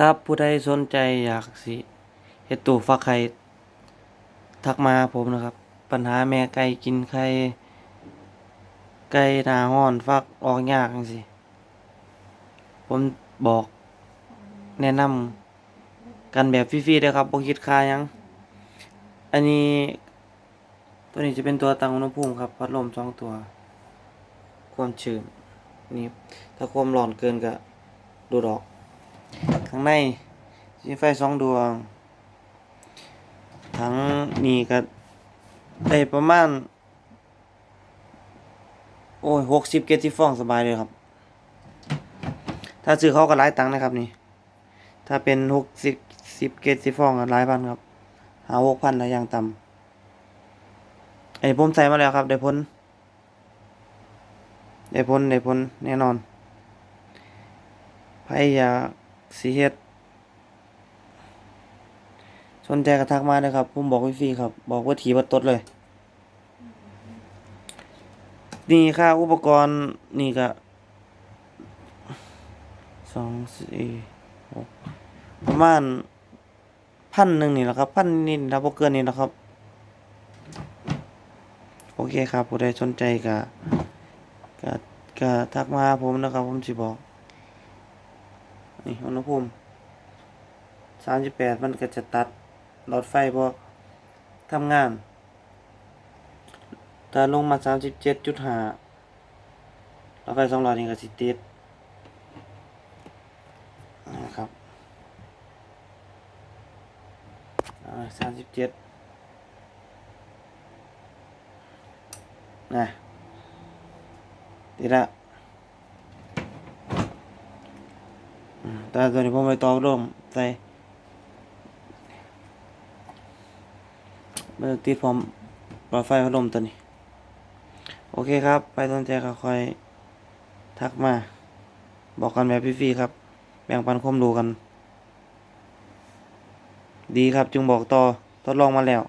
ครับผู้ใดสนใจอยากสิเฮ็ดตู้ฟักไข่ทักมาผมนะครับ ปัญหาแม่ไก่กินไข่ไก่หนาร้อนฟักออกยากจังซี่ผมบอกแนะนำกันแบบฟรีๆเด้อครับบ่คิดค่ายัง อันนี้ตัวนี้จะเป็นตัวตั้งอุณหภูมิครับ พัดลมสองตัว ความชื้นนี่ถ้าความร้อนเกินก็ดูดออก ข้างในมีไฟสองดวง ทั้งนี้ก็ได้ประมาณ โอ้ยหกสิบเกจิฟองสบายเลยครับ ถ้าซื้อเขาก็หลายตังค์นะครับนี่ ถ้าเป็นหกสิบสิบเกจิฟองก็หลายพันครับ หาหกพันนะอย่างต่ำไอ้ผมใส่มาแล้วครับ ได้พ้นได้พ้นได้พ้นแน่นอนไผอยาก สิเฮ็ดสนใจก็ทักมาเลยครับ ผมบอกฟรีครับ บอกว่าถีบัดตดเลย นี่ค่าอุปกรณ์นี่ก็สองสี่หกประมาณพันหนึ่งนี่แหละครับพันนิดๆนะพวกเกินนี่แหละครับ โอเคครับผู้ใดสนใจก็ก็ก็ทักมาหาผมนะครับ ผมสิบอก นี่อุณหภูมิสามสิบแปดมันก็จะตัดหลอดไฟพอทำงานถ้าลงมาสามสิบเจ็ดจุดห้าหลอดไฟสองหลอดนี่ก็สิติดนะครับสามสิบเจ็ดนะติดละ อืม แต่ตัวนี้ผมไปต่อร่มใส่มันติดพร้อมหลอดไฟพัดลมตัวนี้ โอเคครับ ไปสนใจก็ค่อยทักมา บอกกันแบบฟรีๆครับ แบ่งปันความรู้กัน ดีครับจึงบอกต่อทดลองมาแล้ว